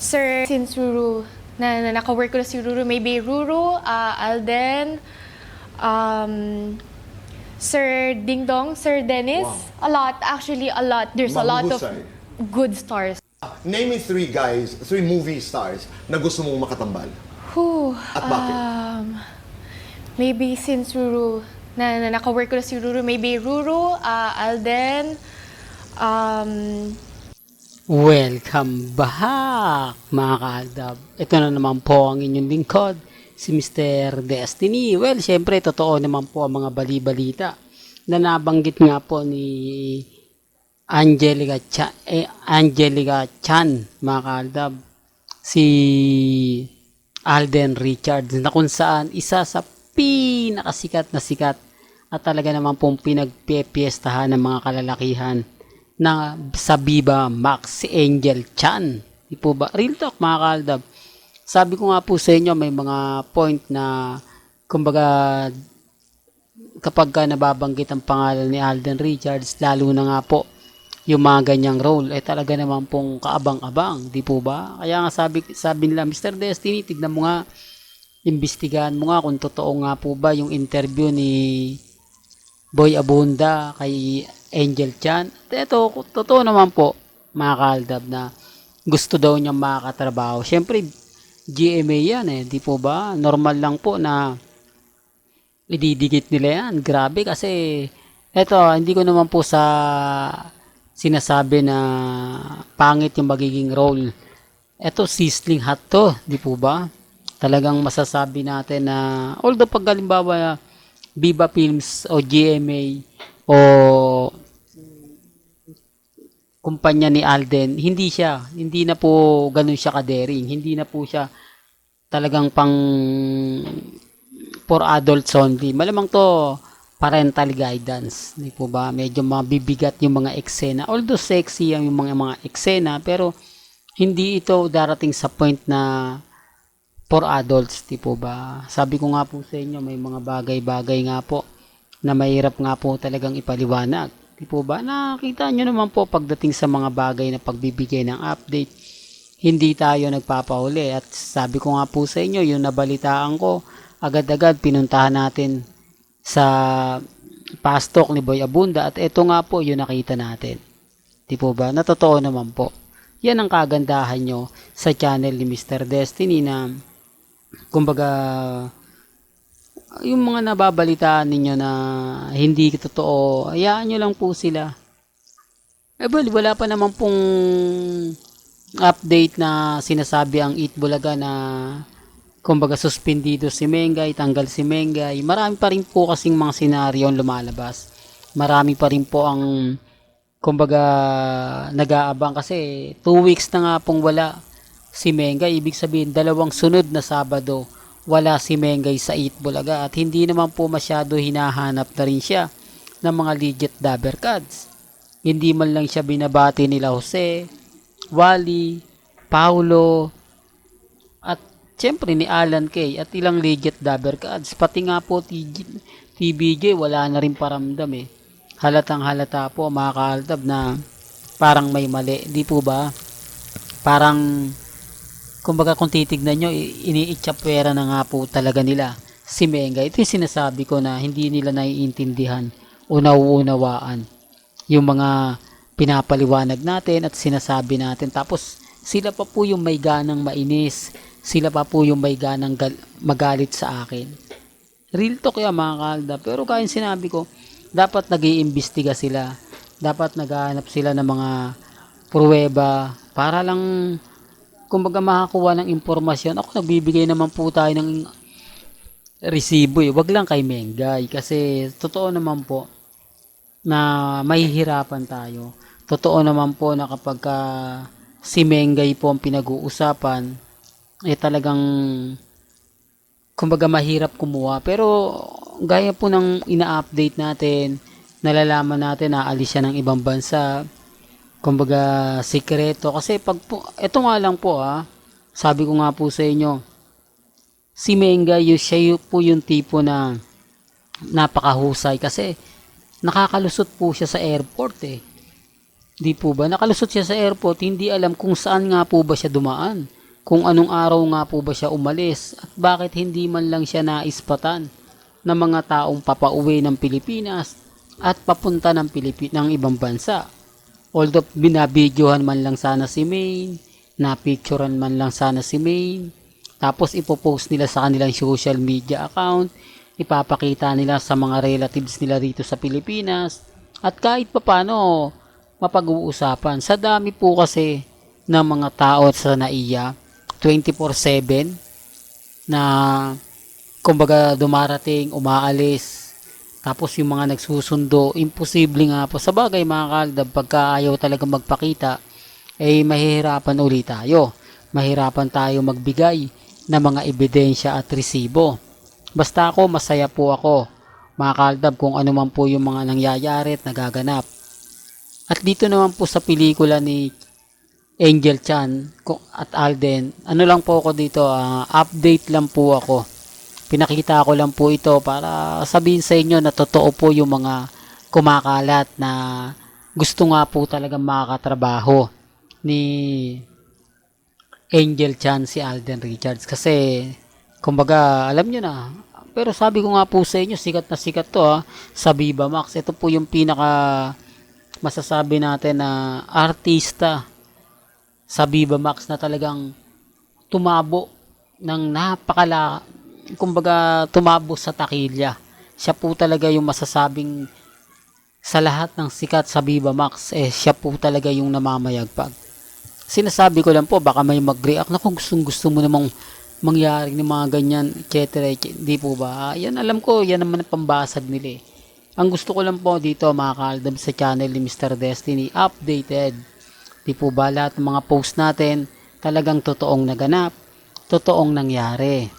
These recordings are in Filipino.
Sir, since Ruru, na, na naka-work ko na si Ruru, maybe Ruru, uh, Alden, um, Sir Ding Dong, Sir Dennis, a lot, actually a lot. There's a lot of good stars. Name me three guys, three movie stars na gusto mong makatambal. Whew, At bakit? um, maybe since Ruru, na, na naka-work ko na si Ruru, maybe Ruru, uh, Alden, um, Welcome back mga kaaldab. Ito na naman po ang inyong lingkod, si Mr. Destiny. Well, syempre, totoo naman po ang mga bali-balita na nabanggit nga po ni Angelica, Cha, eh, Angelica Chan, mga kaaldab. Si Alden Richards na kung saan isa sa pinakasikat na sikat at talaga naman pong pinagpepiestahan ng mga kalalakihan na sa Viva Max si Angel Chan. Di po ba? Real talk mga kaaldab. Sabi ko nga po sa inyo may mga point na kumbaga kapag ka nababanggit ang pangalan ni Alden Richards lalo na nga po yung mga ganyang role eh talaga naman pong kaabang-abang, di po ba? Kaya nga sabi, sabi nila, Mr. Destiny, tignan mo nga, imbestigahan mo nga kung totoo nga po ba yung interview ni Boy Abunda kay Angel Chan. At ito, totoo naman po, mga kaaldab, na gusto daw niyang makakatrabaho. Siyempre, GMA yan eh, di po ba? Normal lang po na ididikit nila yan. Grabe kasi, eto, hindi ko naman po sa sinasabi na pangit yung magiging role. Eto, sizzling hot to, di po ba? Talagang masasabi natin na, although pag halimbawa, Viva Films o GMA o kumpanya ni Alden, hindi siya, hindi na po ganun siya kadering, hindi na po siya talagang pang for adults only. Malamang to parental guidance, di po ba? Medyo mabibigat yung mga eksena. Although sexy yung mga mga eksena, pero hindi ito darating sa point na for adults, di po ba? Sabi ko nga po sa inyo, may mga bagay-bagay nga po na mahirap nga po talagang ipaliwanag. Di po ba? Nakita nyo naman po pagdating sa mga bagay na pagbibigay ng update, hindi tayo nagpapauli. At sabi ko nga po sa inyo, yung nabalitaan ko, agad-agad pinuntahan natin sa pastok ni Boy Abunda at ito nga po yung nakita natin. Di po ba? Natotoo naman po. Yan ang kagandahan nyo sa channel ni Mr. Destiny na kumbaga yung mga nababalitaan ninyo na hindi totoo, hayaan nyo lang po sila. Eh well, wala pa naman pong update na sinasabi ang Eat Bulaga na kumbaga suspendido si Mengay, tanggal si Mengay. Marami pa rin po kasing mga senaryo ang lumalabas. Marami pa rin po ang kumbaga nag-aabang kasi 2 weeks na nga pong wala si Mengay. Ibig sabihin dalawang sunod na Sabado wala si Mengay sa Eat Bulaga at hindi naman po masyado hinahanap na rin siya ng mga legit dabber cards. Hindi man lang siya binabati nila Jose, Wally, Paulo, at syempre ni Alan Kay at ilang legit dabber cards. Pati nga po TBJ wala na rin paramdam eh. Halatang halata po mga kaaldab na parang may mali. Di po ba? Parang kumbaga kung titignan nyo, iniitsapwera na nga po talaga nila si Menga. Ito yung sinasabi ko na hindi nila naiintindihan o nauunawaan yung mga pinapaliwanag natin at sinasabi natin. Tapos sila pa po yung may ganang mainis. Sila pa po yung may ganang gal- magalit sa akin. Real talk yan mga kalda. Pero kaya sinabi ko, dapat nag iimbestiga sila. Dapat naghahanap sila ng mga pruweba para lang kumbaga makakuha ng impormasyon. Ako nagbibigay naman po tayo ng resibo eh. Wag lang kay Mengay kasi totoo naman po na mahihirapan tayo. Totoo naman po na kapag ka si Mengay po ang pinag-uusapan, eh talagang kumbaga mahirap kumuha. Pero gaya po ng ina-update natin, nalalaman natin na alis siya ng ibang bansa, kumbaga sikreto. Kasi pag po, ito nga lang po ah, sabi ko nga po sa inyo, si Mengay, yun, siya po yung tipo na napakahusay kasi nakakalusot po siya sa airport eh. Di po ba? Nakalusot siya sa airport, hindi alam kung saan nga po ba siya dumaan. Kung anong araw nga po ba siya umalis at bakit hindi man lang siya naispatan ng mga taong papauwi ng Pilipinas at papunta ng Pilipi ng ibang bansa. Although binabidyohan man lang sana si Maine, napicturean man lang sana si Maine, tapos ipopost nila sa kanilang social media account, ipapakita nila sa mga relatives nila dito sa Pilipinas, at kahit papano mapag-uusapan. Sa dami po kasi ng mga tao sa NAIA, 24-7, na kumbaga dumarating, umaalis, tapos yung mga nagsusundo, imposible nga po. Sa bagay mga kaldab, pagka ayaw talaga magpakita, eh mahihirapan ulit tayo. Mahirapan tayo magbigay ng mga ebidensya at resibo. Basta ako, masaya po ako, mga kaldab, kung ano man po yung mga nangyayari at nagaganap. At dito naman po sa pelikula ni Angel Chan at Alden, ano lang po ako dito, ah, update lang po ako. Pinakita ko lang po ito para sabihin sa inyo na totoo po yung mga kumakalat na gusto nga po talaga makakatrabaho ni Angel Chan si Alden Richards. Kasi kumbaga alam nyo na. Pero sabi ko nga po sa inyo sikat na sikat to ha sa Viva Max. Ito po yung pinaka masasabi natin na artista sa Viva Max na talagang tumabo ng napakala kumbaga tumabo sa takilya. Siya po talaga yung masasabing sa lahat ng sikat sa Viva Max eh siya po talaga yung namamayagpag sinasabi ko lang po baka may mag-react. Na kung gustong gusto mo namang mangyari ng mga ganyan etc di po ba? Yan alam ko yan naman ang pambasag nila eh. ang gusto ko lang po dito mga kaaldab sa channel ni Mr. Destiny updated. Di po ba lahat ng mga post natin talagang totoong naganap totoong nangyari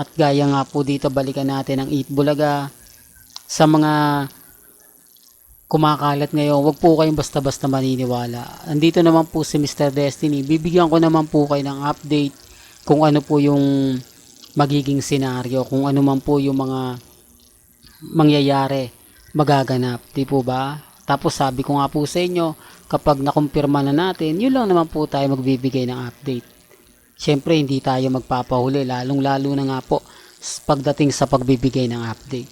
at gaya nga po dito balikan natin ang Eat Bulaga sa mga kumakalat ngayon, wag po kayong basta-basta maniniwala. Andito naman po si Mr. Destiny. Bibigyan ko naman po kayo ng update kung ano po yung magiging senaryo, kung ano man po yung mga mangyayari, magaganap. Di po ba? Tapos sabi ko nga po sa inyo, kapag nakumpirma na natin, yun lang naman po tayo magbibigay ng update. Siyempre, hindi tayo magpapahuli, lalong-lalo na nga po pagdating sa pagbibigay ng update.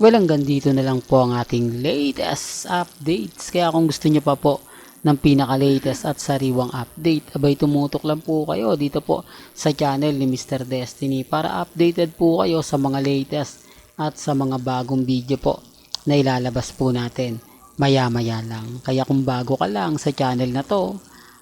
Well, hanggang dito na lang po ang ating latest updates. Kaya kung gusto nyo pa po ng pinaka-latest at sariwang update, abay tumutok lang po kayo dito po sa channel ni Mr. Destiny para updated po kayo sa mga latest at sa mga bagong video po na ilalabas po natin maya-maya lang. Kaya kung bago ka lang sa channel na to